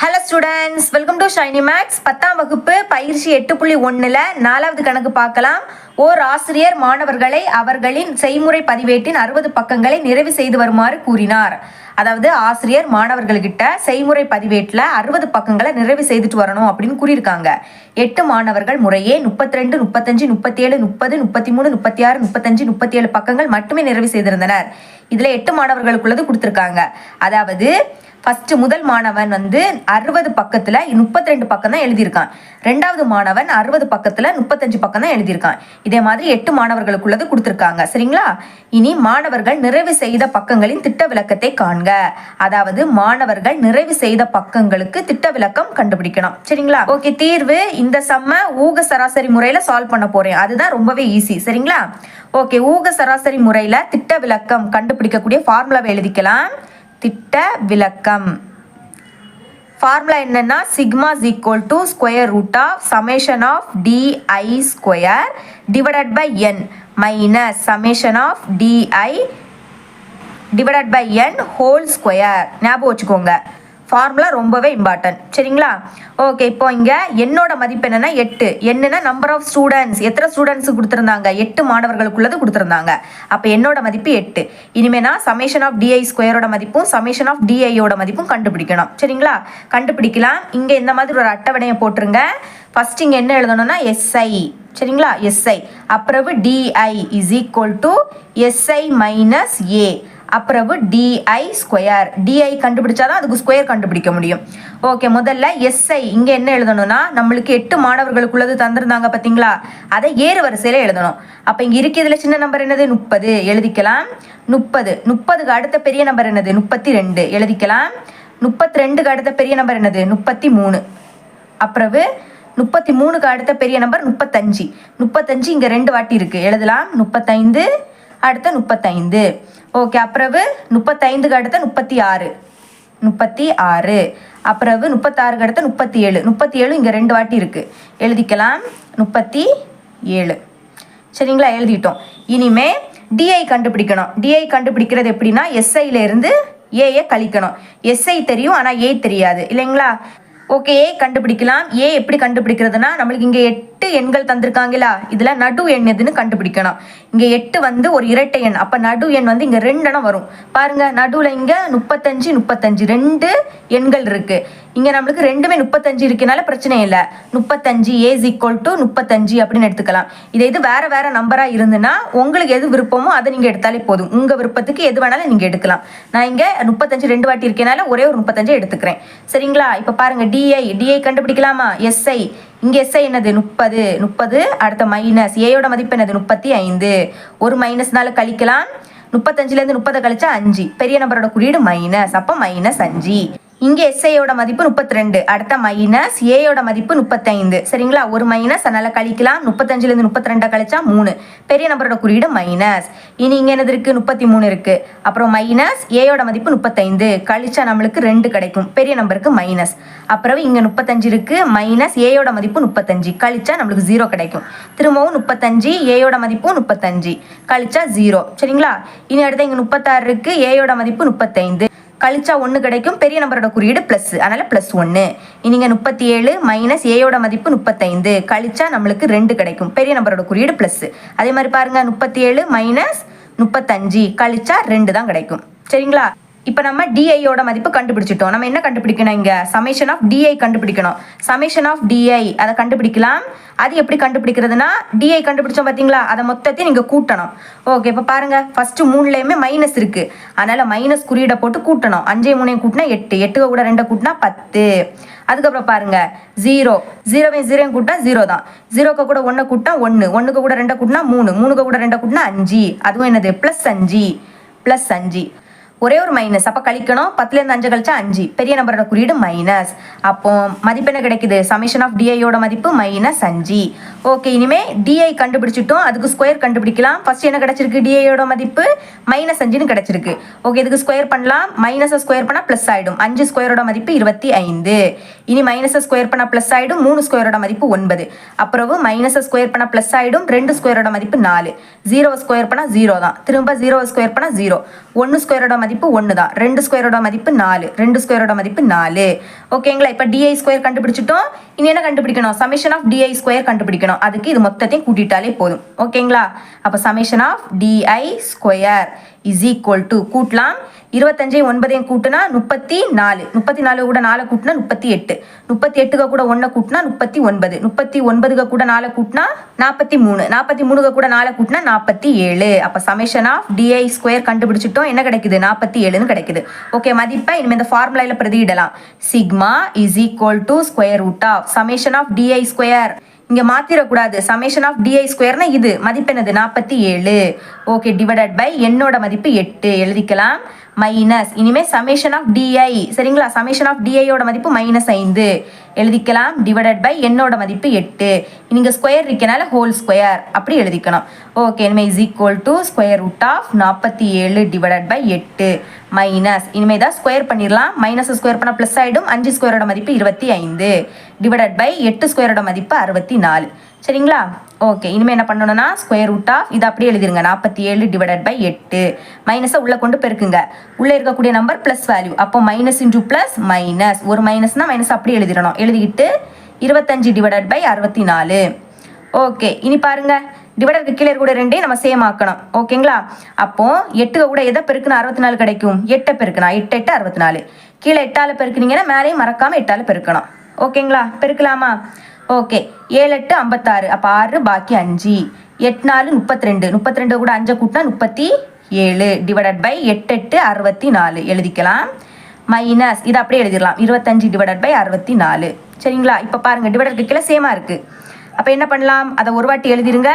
Hello students welcome to Shiny Max பத்தாம் வகுப்பு பயிற்சி எட்டு புள்ளி ஒன்றில் நாலாவது கணக்கு பார்க்கலாம். ஓர் ஆசிரியர் மாணவர்களை அவர்களின் செய்முறை பதிவேட்டின் அறுபது பக்கங்களை நிறைவு செய்து வருமாறு கூறினார். அதாவது ஆசிரியர் மாணவர்கள்கிட்ட செய்முறை பதிவேட்டில் அறுபது பக்கங்களை நிறைவு செய்துட்டு வரணும் அப்படின்னு கூறியிருக்காங்க. எட்டு மாணவர்கள் முறையே முப்பத்தி ரெண்டு முப்பத்தஞ்சு முப்பத்தேழு முப்பது முப்பத்தி மூணு முப்பத்தி ஆறு முப்பத்தஞ்சு முப்பத்தி ஏழு பக்கங்கள் மட்டுமே நிறைவு செய்திருந்தனர். இதில் எட்டு மாணவர்களுக்குள்ளது கொடுத்துருக்காங்க. அதாவது ஃபர்ஸ்ட் முதல் மாணவன் வந்து அறுபது பக்கத்துல முப்பத்தி ரெண்டு பக்கம் தான் எழுதியிருக்கான். ரெண்டாவது மாணவன் அறுபது பக்கத்துல முப்பத்தஞ்சு பக்கம் தான் எழுதியிருக்கான். இதே மாதிரி எட்டு மாணவர்களுக்குள்ளது கொடுத்துருக்காங்க. சரிங்களா? இனி மாணவர்கள் நிறைவு செய்த பக்கங்களின் திட்ட விளக்கத்தை காண்க. அதாவது மாணவர்கள் நிறைவு செய்த பக்கங்களுக்கு திட்ட விளக்கம் கண்டுபிடிக்கணும். சரிங்களா? ஓகே தீர்வு இந்த செம்ம ஊக சராசரி முறையில சால்வ் பண்ண போறேன். அதுதான் ரொம்பவே ஈஸி சரிங்களா? ஓகே ஊக சராசரி முறையில திட்ட விளக்கம் கண்டுபிடிக்கக்கூடிய ஃபார்முலாவை எழுதிக்கலாம். திட்ட விளக்கம் ஃபார்முலா என்னன்னா sigma is equal to square root of summation of D I square divided by N minus summation of D I divided by N whole square ஞாபகம் வச்சுக்கோங்க. ஃபார்முலா ரொம்பவே இம்பார்ட்டன்ட் சரிங்களா? ஓகே இப்போ இங்கே என்னோட மதிப்பு என்னென்னா எட்டு. என்னென்னா நம்பர் ஆஃப் ஸ்டூடெண்ட்ஸ் எத்தனை ஸ்டூடெண்ட்ஸ் கொடுத்துருந்தாங்க? எட்டு மாணவர்களுக்குள்ளது கொடுத்துருந்தாங்க. அப்போ என்னோட மதிப்பு எட்டு. இனிமே நான் சமேஷன் ஆஃப் டிஐ ஸ்கொயரோட மதிப்பும் சமேஷன் ஆஃப் டிஐயோட மதிப்பும் கண்டுபிடிக்கணும். சரிங்களா? கண்டுபிடிக்கலாம். இங்கே இந்த மாதிரி ஒரு அட்டவணையை போட்டுருங்க. ஃபஸ்ட் இங்கே என்ன எழுதணும்னா எஸ்ஐ சரிங்களா? SI அப்புறவு D I is equal to S I minus A அப்புறவு D I square D I கண்டுபிடிச்சாதான் அதுக்கு ஸ்கொயர் கண்டுபிடிக்க முடியும். ஓகே முதல்ல எஸ்ஐ இங்கே என்ன எழுதணும்னா நம்மளுக்கு எட்டு மாணவர்களுக்குள்ளது தந்திருந்தாங்க பார்த்தீங்களா அதை ஏறு வரிசையில் எழுதணும். அப்போ இங்கே இருக்கிறதுல சின்ன நம்பர் என்னது? முப்பது. எழுதிக்கலாம். முப்பது. முப்பதுக்கு அடுத்த பெரிய நம்பர் என்னது? முப்பத்தி ரெண்டு எழுதிக்கலாம். முப்பத்தி ரெண்டுக்கு அடுத்த பெரிய நம்பர் என்னது? முப்பத்தி மூணு அப்புறவு முப்பத்தி மூணுக்கு அடுத்த பெரிய நம்பர் முப்பத்தஞ்சு. முப்பத்தஞ்சு இங்கே ரெண்டு வாட்டி இருக்குது எழுதலாம். முப்பத்தைந்து. அடுத்த முப்பத்தைந்து. ஓகே அப்புறவு முப்பத்தைந்துக்கு அடுத்த முப்பத்தி ஆறு முப்பத்தி ஆறு அப்புறவு முப்பத்தாறுக்கு அடுத்த முப்பத்தி ஏழு முப்பத்தி ஏழு இங்கே ரெண்டு வாட்டி இருக்குது எழுதிக்கலாம். முப்பத்தி ஏழு சரிங்களா? எழுதிட்டோம். இனிமே டிஐ கண்டுபிடிக்கணும். டிஐ கண்டுபிடிக்கிறது எப்படின்னா எஸ்ஐலேருந்து ஏஐ கழிக்கணும். எஸ்ஐ தெரியும் ஆனால் ஏ தெரியாது. இல்லைங்களா? ஓகே ஏ கண்டுபிடிக்கலாம். ஏ எப்படி கண்டுபிடிக்கிறதுனா நம்மளுக்கு இங்கே எட்டு எண்கள் தந்திருக்காங்களா இதில் நடு எண் எதுன்னு கண்டுபிடிக்கணும். இங்கே எட்டு வந்து ஒரு இரட்டை எண் அப்போ நடு எண் வந்து இங்கே ரெண்டு எண்ணம் வரும். பாருங்கள் நடுவில் இங்கே முப்பத்தஞ்சு முப்பத்தஞ்சு ரெண்டு எண்கள் இருக்குது இங்கே நம்மளுக்கு ரெண்டுமே முப்பத்தஞ்சு இருக்கனால பிரச்சனை இல்லை. முப்பத்தஞ்சு ஏஸ் ஈக்குவல் டு முப்பத்தஞ்சு அப்படின்னு எடுத்துக்கலாம். இதே இது வேறு வேறு நம்பராக இருந்துன்னா உங்களுக்கு எது விருப்பமோ அதை நீங்கள் எடுத்தாலே போதும். உங்கள் விருப்பத்துக்கு எது வேணாலும் நீங்கள் எடுக்கலாம். நான் இங்கே முப்பத்தஞ்சு ரெண்டு வாட்டி இருக்கனால ஒரே ஒரு முப்பத்தஞ்சு எடுத்துக்கிறேன். சரிங்களா? இப்போ பாருங்கள் டிஐ டிஐ கண்டுபிடிக்கலாமா? எஸ்ஐ இங்கே எஸ்ஐ என்னது? முப்பது. முப்பது. அடுத்த மைனஸ் ஏயோட மதிப்பு என்னது? முப்பத்தி ஐந்து ஒரு மைனஸ்னால கழிக்கலாம். முப்பத்தஞ்சுலேருந்து முப்பதை கழிச்சா அஞ்சு. பெரிய நம்பரோட குறியீடு மைனஸ் அப்போ மைனஸ் அஞ்சு. இங்கே எஸ்ஐயோட மதிப்பு முப்பத்தி ரெண்டு அடுத்த மைனஸ் ஏயோட மதிப்பு முப்பத்தைந்து. சரிங்களா? ஒரு மைனஸ் அதனால கழிக்கலாம். முப்பத்தஞ்சுலேருந்து முப்பத்தி ரெண்டை கழிச்சா மூணு. பெரிய நம்பரோட குறியீடு மைனஸ் இனி இங்கே என்னது இருக்கு? முப்பத்தி மூணு இருக்கு. அப்புறம் மைனஸ் ஏயோட மதிப்பு முப்பத்தைந்து. கழிச்சா நம்மளுக்கு ரெண்டு கிடைக்கும். பெரிய நம்பருக்கு மைனஸ் அப்புறம் இங்கே முப்பத்தஞ்சு இருக்கு. மைனஸ் ஏயோட மதிப்பு முப்பத்தஞ்சு. கழிச்சா நம்மளுக்கு ஜீரோ கிடைக்கும். திரும்பவும் முப்பத்தஞ்சு ஏயோட மதிப்பும் முப்பத்தஞ்சு. கழிச்சா ஜீரோ சரிங்களா? இனி அடுத்த இங்கே முப்பத்தாறு இருக்கு. ஏயோட மதிப்பு முப்பத்தைந்து. கழிச்சா ஒன்று கிடைக்கும் பெரிய நம்பரோட குறியீடு ப்ளஸ் அதனால ப்ளஸ் ஒன்று இனிங்க முப்பத்தி ஏழு மைனஸ் ஏயோட மதிப்பு முப்பத்தைந்து. கழிச்சா நம்மளுக்கு ரெண்டு கிடைக்கும் பெரிய நம்பரோட குறியீடு ப்ளஸ் அதே மாதிரி பாருங்க முப்பத்தி ஏழு மைனஸ் முப்பத்தஞ்சு. கழிச்சா ரெண்டு தான் கிடைக்கும். சரிங்களா? இப்போ நம்ம டிஐயோட மதிப்பு கண்டுபிடிச்சிட்டோம். நம்ம என்ன கண்டுபிடிக்கணும் இங்கே? சமேஷன் ஆஃப் டிஐ கண்டுபிடிக்கணும். சமேஷன் ஆஃப் டிஐ அதை கண்டுபிடிக்கலாம். அது எப்படி கண்டுபிடிக்கிறதுனா டிஐ கண்டுபிடிச்சோம் பார்த்தீங்களா அதை மொத்தத்தையும் நீங்கள் கூட்டணும். ஓகே இப்போ பாருங்க. ஃபஸ்ட்டு மூணுலேயுமே மைனஸ் இருக்குது அதனால் மைனஸ் குறியீடை போட்டு கூட்டணும். அஞ்சே மூணையும் கூட்டினா எட்டு. எட்டுக்கு கூட ரெண்டை கூட்டினா பத்து. அதுக்கப்புறம் பாருங்க. ஜீரோ ஜீரோவையும் ஜீரோ கூட்டினா ஜீரோ தான். ஜீரோக்கு கூட ஒன்றை கூட்டினா ஒன்று ஒன்றுக்கு கூட ரெண்டை கூட்டினா மூணு. மூணுக்கு கூட ரெண்டை கூட்டினா அஞ்சு. அதுவும் என்னது? ப்ளஸ் அஞ்சு. ப்ளஸ் அஞ்சு. ஒரே ஒரு மைனஸ் அப்போ கழிக்கணும். பத்துலேருந்து அஞ்சு கழிச்சா அஞ்சு. பெரிய நம்பரோட குறியீடு மைனஸ் அப்போ மதிப்பு என்ன கிடைக்குது? சமிஷன் ஆஃப் டிஐயோட மதிப்பு மைனஸ் அஞ்சு. ஓகே இனிமே டிஐ கண்டுபிடிச்சிட்டோம். அதுக்கு ஸ்கொயர் கண்டுபிடிக்கலாம். ஃபர்ஸ்ட் என்ன கிடைச்சிருக்கு? டிஐயோட மதிப்பு மைனஸ் அஞ்சுன்னு கிடைச்சிருக்கு. ஓகே இதுக்கு ஸ்கொயர் பண்ணலாம். மைனஸை ஸ்கொயர் பண்ணால் ப்ளஸ் ஆகிடும் அஞ்சு ஸ்கொயரோட மதிப்பு இருபத்தி ஐந்து. இனி மைனஸை ஸ்கொயர் பண்ணால் ப்ளஸ் ஆகிடும் மூணு ஸ்கொயரோட மதிப்பு ஒன்பது. அப்புறம் மைனஸை ஸ்கொயர் பண்ணால் ப்ளஸ் ஆகிடும் ரெண்டு ஸ்கொயரோட மதிப்பு நாலு. ஜீரோவை ஸ்கொயர் பண்ணால் ஜீரோ தான். திரும்ப ஜீரோவை ஸ்கொயர் பண்ணால் ஜீரோ ஒன்று ஸ்கொயரோட மதிப்பு ஒன்று தான். ரெண்டு ஸ்கொயரோட மதிப்பு நாலு. ரெண்டு ஸ்கொயரோட மதிப்பு நாலு. ஓகேங்களா இப்போ டிஐ ஸ்கொயர் கண்டுபிடிச்சிட்டோம். இனி என்ன கண்டுபிடிக்கணும்? சமேஷன் ஆஃப் டிஐ ஸ்கொயர் கண்டுபிடிக்கணும். அதுக்கு இது மொத்தத்தையும் கூட்டிட்டாலே போதும். ஓகேங்களா அப்போ summation of D I square is equal to கூட்டலாம். இருபத்தஞ்சை ஒன்பதையும் கூட்டினா முப்பத்தி நாலு. முப்பத்தி நாலு கூட நாலு கூட்டினா முப்பத்தி எட்டு. முப்பத்தி எட்டுக்கு கூட ஒன்றை கூட்டினா முப்பத்தி ஒன்பது. முப்பத்தி ஒன்பதுக்கு கூட நாலு கூட்டினா நாற்பத்தி மூணு. நாற்பத்தி மூணுக்கு கூட நாலு கூட்டினா நாற்பத்தி ஏழு. அப்போ சமேஷன் ஆஃப் டிஐ ஸ்கொயர் கண்டுபிடிச்சிட்டோம். என்ன கிடைக்குது? நாற்பத்தி ஏழுன்னு கிடைக்குது. ஓகே மதிப்பை இனிமேல் இந்த ஃபார்முலாவில் பிரதியிடலாம். Sigma is equal to square root of summation of D I square இங்க மாத்திரக்கூடாது. சமேஷன் ஆஃப் டிஐ ஸ்கொயர்னா இது. மதிப்பு என்னது நாற்பத்தி ஏழு. ஓகே டிவைடட் பை என்னோட மதிப்பு எட்டு. எழுதிக்கலாம். மைனஸ் இனிமே சமேஷன் ஆஃப் டிஐ சரிங்களா? சமேஷன் ஆஃப் டிஐயோட மதிப்பு மைனஸ் ஐந்து. எழுதிக்கலாம். டிவைடட் பை என்னோட மதிப்பு எட்டு. நீங்கள் ஸ்கொயர் இருக்கனால ஹோல் ஸ்கொயர் அப்படி எழுதிக்கணும். ஓகே இனிமே is equal to square root of நாற்பத்தி ஏழு டிவைடட் பை எட்டு. மைனஸ் இனிமே தான் ஸ்கொயர் பண்ணிடலாம். மைனஸ் ஸ்கொயர் பண்ணால் ப்ளஸ் ஆகிடும் அஞ்சு ஸ்கொயரோட மதிப்பு இருபத்தி ஐந்து. டிவைடட் பை எட்டு ஸ்கொயரோட மதிப்பு அறுபத்தி நாலு. சரிங்களா? ஓகே இனிமேல் என்ன பண்ணணும்னா ஸ்கொயர் ரூட் ஆஃப் இது அப்படியே எழுதிருங்க. நாற்பத்தி ஏழு டிவைடட் பை எட்டு. மைனஸை உள்ளே கொண்டு பெருக்குங்க. உள்ளே இருக்கக்கூடிய நம்பர் ப்ளஸ் வேல்யூ அப்போ மைனஸ் இன்டூ ப்ளஸ் மைனஸ் ஒரு மைனஸ்னால் மைனஸ் அப்படியே எழுதிடணும். எழுதிக்கிட்டு இருபத்தஞ்சு டிவைடட் பை அறுபத்தி நாலு ஓகே இனி பாருங்க. டிவைடருக்கு கீழே கூட ரெண்டையும் நம்ம சேம் ஆக்கணும். ஓகேங்களா அப்போ எட்டுக்கு கூட எதை பெருக்குனா அறுபத்தி நாலு கிடைக்கும்? எட்டை பெருக்கணும் எட்டு எட்டு அறுபத்தி நாலு கீழே எட்டால் பெருக்குனீங்கன்னா மேலேயும் மறக்காமல் எட்டால் பெருக்கணும். ஓகேங்களா பெருக்கலாமா? ஓகே. ஏழு எட்டு ஐம்பத்தாறு. அப்போ ஆறு பாக்கி அஞ்சு. எட்டு நாலு முப்பத்தி ரெண்டு முப்பத்தி ரெண்டு கூட அஞ்சை கூட்டினா முப்பத்தி ஏழு டிவைடட் பை எட்டு எட்டு அறுபத்தி நாலு எழுதிக்கலாம். மைனஸ் இதை அப்படியே எழுதிடலாம். இருபத்தஞ்சு டிவைடட் பை அறுபத்தி நாலு சரிங்களா? இப்போ பாருங்கள் டிவைடருக்கு கீழே சேமாக இருக்குது அப்போ என்ன பண்ணலாம்? அதை ஒரு வாட்டி எழுதிருங்க.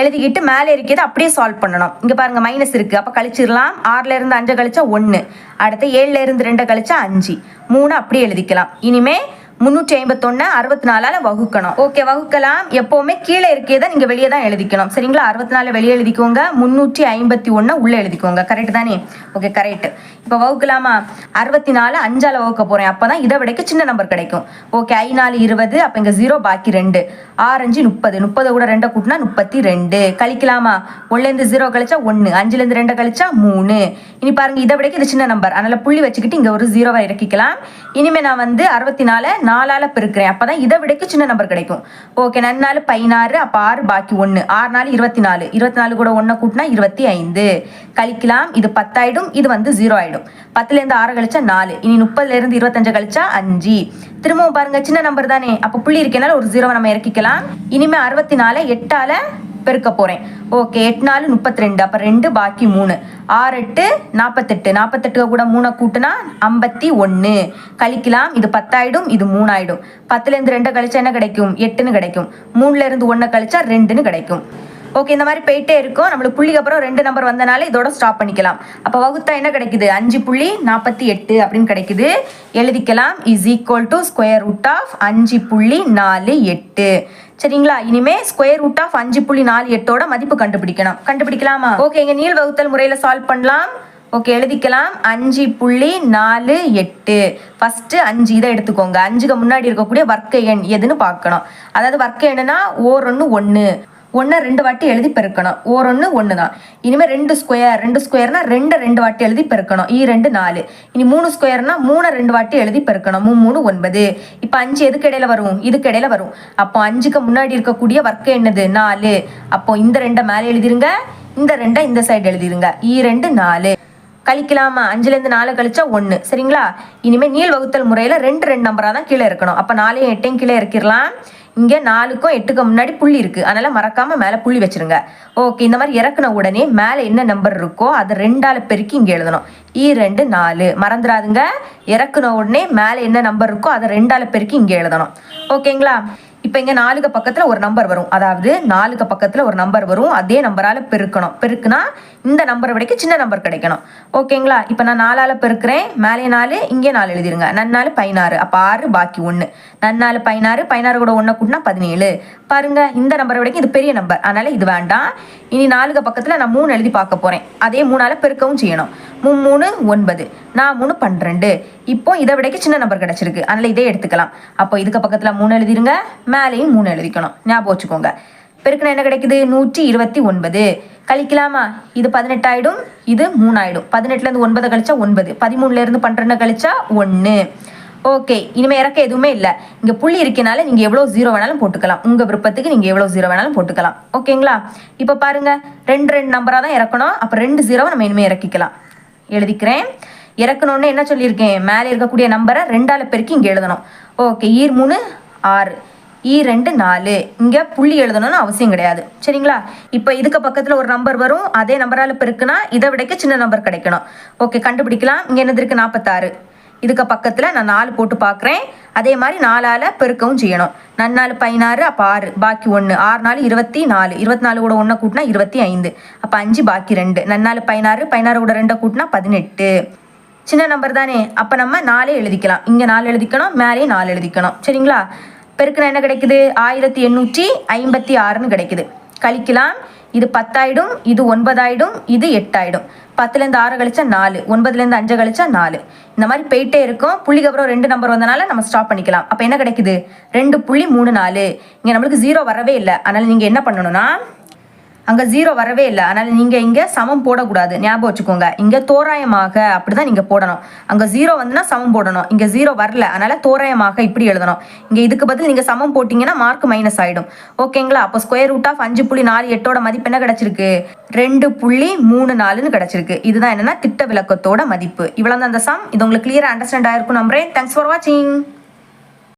எழுதிக்கிட்டு மேலே இருக்கிறது அப்படியே சால்வ் பண்ணணும். இங்கே பாருங்கள் மைனஸ் இருக்குது அப்போ கழிச்சிடலாம். ஆறில் அஞ்சை கழிச்சா ஒன்று அடுத்து ஏழுலேருந்து இருந்து ரெண்டை கழிச்சா அஞ்சு. மூணு அப்படியே எழுதிக்கலாம். இனிமேல் முந்நூற்றி ஐம்பத்தொன்னு அறுபத்தி நாலால வகுக்கணும். ஓகே வகுக்கலாம். எப்போவுமே கீழே இருக்கிறத நீங்கள் வெளியே தான் எழுதிக்கணும். சரிங்களா? அறுபத்தி நாலு வெளியே எழுதிக்கோங்க. முந்நூற்றி ஐம்பத்தி ஒன்று உள்ளே எழுதிக்கோங்க. கரெக்ட் தானே? ஓகே கரெக்ட் இப்போ வகுக்கலாமா? அறுபத்தி நாலு அஞ்சால் வகுக்க போகிறேன் அப்போ தான் இதை விடைக்கு சின்ன நம்பர் கிடைக்கும். ஓகே ஐ நாலு இருபது அப்போ இங்கே ஜீரோ பாக்கி ரெண்டு. ஆரஞ்சு முப்பது. முப்பது கூட ரெண்டை கூட்டினா முப்பத்தி ரெண்டு. கழிக்கலாமா? ஒன்றுலேருந்து ஜீரோ கழிச்சா ஒன்று அஞ்சுலேருந்து ரெண்டை கழிச்சா மூணு. இனி பாருங்கள் இதை விடைக்கு இது சின்ன நம்பர் அதனால் புள்ளி வச்சுக்கிட்டு இங்கே ஒரு ஜீரோவை இறக்கிக்கலாம். இனிமேல் நான் வந்து அறுபத்தி நாலு நாலால பெருக்கிறேன். அப்போ தான் இதை விடைக்கு சின்ன நம்பர் கிடைக்கும். ஓகே நன்னாலு பதினாறு அப்போ ஆறு பாக்கி ஒன்று ஆறு நாலு இருபத்தி நாலு இருபத்தி நாலு கூட ஒன்றை கூட்டினா இருபத்தி ஐந்து. கழிக்கலாம் இது பத்தாயிடும் இது வந்து ஜீரோ ஆயிடும். பத்துலேருந்து ஆறு கழிச்சா நாலு. இனி முப்பதுலேருந்து இருபத்தஞ்சு கழிச்சா அஞ்சு. திரும்பவும் பாருங்க சின்ன நம்பர் தானே. அப்போ புள்ளி இருக்கனால ஒரு ஜீரோவை நம்ம இறக்கிக்கலாம். இனிமே அறுபத்தி நாலு எட்டால பெருக்க போகிறேன் ஓகே எட்டு நாலு முப்பத்தி ரெண்டு அப்போ ரெண்டு பாக்கி மூணு. ஆறு எட்டு நாற்பத்தெட்டு நாற்பத்தெட்டு கூட மூணை கூட்டினா ஐம்பத்தி ஒன்று கழிக்கலாம் இது பத்தாயிடும் இது மூணாயிடும். பத்துலேருந்து ரெண்டை கழிச்சா என்ன கிடைக்கும்? எட்டுன்னு கிடைக்கும். மூணுலேருந்து ஒன்றை கழிச்சா ரெண்டுன்னு கிடைக்கும். ஓகே இந்த மாதிரி போயிட்டே இருக்கும். நம்மளுக்கு புள்ளிக்கு அப்புறம் ரெண்டு நம்பர் வந்தனால இதோட ஸ்டாப் பண்ணிக்கலாம். அப்போ வகுத்தா என்ன கிடைக்குது? அஞ்சு புள்ளி நாற்பத்தி எட்டு அப்படின்னு கிடைக்குது. எழுதிக்கலாம். Is equal to square root of அஞ்சு புள்ளி நாலு எட்டு. சரிங்களா? இனிமே ஸ்கொயர் ரூட் ஆஃப் அஞ்சு புள்ளி நாலு எட்டோட மதிப்பு கண்டுபிடிக்கணும். கண்டுபிடிக்கலாமா? ஓகே இங்கே நீள் வகுத்தல் முறையில் சால்வ் பண்ணலாம். ஓகே எழுதிக்கலாம். அஞ்சு புள்ளி நாலு எட்டு. ஃபஸ்ட்டு அஞ்சு இதை எடுத்துக்கோங்க. அஞ்சுக்கு முன்னாடி இருக்கக்கூடிய வர்க்க எண் எதுன்னு பார்க்கணும். அதாவது வர்க்க எண்ணுனா ஓர் ஒன்று ஒன்று ஒன்றை ரெண்டு வாட்டி எழுதி பெருக்கணும். ஓர் ஒன்று ஒன்று தான் இனிமேல் ரெண்டு ஸ்கொயர் ரெண்டு ஸ்கொயர்னா ரெண்டு ரெண்டு வாட்டி எழுதி பெருக்கணும். ஈ ரெண்டு நாலு. இனி மூணு ஸ்கொயர்னா மூணை ரெண்டு வாட்டி எழுதி பெருக்கணும். மூணு மூணு ஒன்பது. இப்போ அஞ்சு எதுக்கு இடையில வரும்? இதுக்கு இடையில வரும். அப்போ அஞ்சுக்கு முன்னாடி இருக்கக்கூடிய ஒர்க்கு என்னது? நாலு. அப்போ இந்த ரெண்டை மேலே எழுதிருங்க. இந்த ரெண்டை இந்த சைடு எழுதிருங்க. ஈ ரெண்டு நாலு. கழிக்கலாமா? அஞ்சுலேருந்து நாலு கழிச்சா ஒன்று சரிங்களா? இனிமேல் நீள் வகுத்தல் முறையில் ரெண்டு ரெண்டு நம்பராக தான் கீழே இருக்கணும். அப்போ நாலையும் எட்டையும் கீழே இறக்கிடலாம். இங்கே நாலுக்கும் எட்டுக்கும் முன்னாடி புள்ளி இருக்குது அதனால் மறக்காமல் மேலே புள்ளி வச்சுருங்க. ஓகே இந்த மாதிரி இறக்குன உடனே மேலே என்ன நம்பர் இருக்கோ அதை ரெண்டால பெருக்கி இங்கே எழுதணும். ஈ ரெண்டு நாலு. மறந்துடாதுங்க. இறக்குன உடனே மேலே என்ன நம்பர் இருக்கோ அதை ரெண்டால பெருக்கி இங்கே எழுதணும். ஓகேங்களா இப்போ இங்கே நாலுக்கு பக்கத்தில் ஒரு நம்பர் வரும். அதாவது நாலுக்கு பக்கத்தில் ஒரு நம்பர் வரும். அதே நம்பரால் பெருக்கணும். பெருக்குனா இந்த நம்பரை விடைக்கு சின்ன நம்பர் கிடைக்கணும். ஓகேங்களா இப்போ நான் நாலால் பெருக்கிறேன். மேலே நாலு இங்கே நாலு எழுதிருங்க. நன்னாலு பதினாறு. அப்போ ஆறு பாக்கி ஒன்று நன்னாலு பதினாறு பதினாறு கூட ஒன்றை கூட்டினா பதினேழு. பாருங்க இந்த நம்பரை விடைக்கு இது பெரிய நம்பர் அதனால் இது வேண்டாம். இனி நாலுக்கு பக்கத்தில் நான் மூணு எழுதி பார்க்க போகிறேன் அதே மூணால் பெருக்கவும் செய்யணும். மூணு மூணு ஒன்பது. நான் மூணு பன்னிரெண்டு. இப்போ இதை விடைக்கு சின்ன நம்பர் கிடச்சிருக்கு. அதனால் இதே எடுத்துக்கலாம். அப்போ இதுக்கு பக்கத்தில் மூணு எழுதிருங்க. மேலேயும் மூணு எழுதிக்கணும். ஞாபகம் வச்சுக்கோங்க. பெருக்கினா என்ன கிடைக்குது? நூற்றி இருபத்தி ஒன்பது. கழிக்கலாமா? இது பதினெட்டாயிடும் இது மூணாயிடும் பதினெட்டுலேருந்து ஒன்பதை கழிச்சா ஒன்பது. பதிமூணுலேருந்து பன்னெண்டு கழிச்சா ஒன்று ஓகே. இனிமேல் இறக்க எதுவுமே இல்லை. இங்கே புள்ளி இருக்கனால நீங்கள் எவ்வளோ ஜீரோ வேணாலும் போட்டுக்கலாம். உங்கள் விருப்பத்துக்கு நீங்கள் எவ்வளோ ஜீரோ வேணாலும் போட்டுக்கலாம். ஓகேங்களா? இப்போ பாருங்கள் ரெண்டு ரெண்டு நம்பராக தான் இறக்கணும். அப்போ ரெண்டு ஜீரோவை நம்ம இனிமேல் இறக்கிக்கலாம். எழுதிக்கிறேன். இறக்கணும்னு என்ன சொல்லியிருக்கேன்? மேலே இருக்கக்கூடிய நம்பரை ரெண்டால பெருக்கி இங்கே எழுதணும். ஓகே. ஈர் மூணு ஆறு. இரண்டு நாலு. இங்கே புள்ளி எழுதணும்னு அவசியம் கிடையாது. சரிங்களா? இப்போ இதுக்கு பக்கத்தில் ஒரு நம்பர் வரும். அதே நம்பரால் பெருக்குனா இதை விடைக்க சின்ன நம்பர் கிடைக்கணும். ஓகே கண்டுபிடிக்கலாம். இங்கே என்னது இருக்குது நாற்பத்தாறு இதுக்கு பக்கத்தில் நான் நாலு போட்டு பார்க்குறேன் அதே மாதிரி நாலால் பெருக்கவும் செய்யணும். நன்னாலு பதினாறு அப்போ ஆறு. பாக்கி ஒன்று ஆறு நாலு இருபத்தி நாலு. இருபத்தி நாலு கூட ஒன்றை கூட்டினா இருபத்தி ஐந்து. அப்போ அஞ்சு பாக்கி ரெண்டு. நன்னாலு பதினாறு பதினாறு கூட ரெண்டை கூட்டினா பதினெட்டு. சின்ன நம்பர் தானே. அப்போ நம்ம நாலே எழுதிக்கலாம். இங்கே நாலு எழுதிக்கணும். மேலேயும் நாலு எழுதிக்கணும். சரிங்களா? பெருக்குனா என்ன கிடைக்குது? ஆயிரத்தி எண்ணூற்றி ஐம்பத்தி ஆறுன்னு கிடைக்குது. கழிக்கலாம். இது பத்தாயிடும் இது ஒன்பதாயிடும் இது எட்டாயிடும். பத்துலேருந்து ஆறு கழிச்சா நாலு ஒன்பதுலேருந்து அஞ்சு கழிச்சா நாலு. இந்த மாதிரி போயிட்டே இருக்கும். புள்ளிக்கு அப்புறம் ரெண்டு நம்பர் வந்தனால நம்ம ஸ்டாப் பண்ணிக்கலாம். அப்போ என்ன கிடைக்குது? ரெண்டு புள்ளி மூணு நாலு. இங்கே நம்மளுக்கு ஜீரோ வரவே இல்லை. அதனால் நீங்கள் என்ன பண்ணணும்னா அங்கே ஜீரோ வரவே இல்லை. அதனால் நீங்கள் இங்கே சமம் போடக்கூடாது. ஞாபகம் வச்சுக்கோங்க. இங்கே தோராயமாக அப்படி தான் நீங்கள் போடணும். அங்கே ஜீரோ வந்துன்னா சமம் போடணும். இங்கே ஜீரோ வரல. அதனால் தோராயமாக இப்படி எழுதணும். இங்கே இதுக்கு பதில் நீங்கள் சமம் போட்டிங்கன்னா மார்க் மைனஸ் ஆகிடும் ஓகேங்களா அப்போ ஸ்கொயர் ரூட் ஆஃப் அஞ்சு புள்ளி நாலு எட்டோட மதிப்பு என்ன கிடச்சிருக்கு? ரெண்டு புள்ளி மூணு நாலுன்னு கிடச்சிருக்கு. இதுதான் என்னென்னா திட்ட விளக்கத்தோட மதிப்பு. இவ்வளோ தான் அந்த சம் இது உங்களுக்கு கிளியராக அண்டர்ஸ்டாண்ட் ஆயிருக்கும் நம்புறேன். தேங்க்ஸ் ஃபார் வாட்சிங்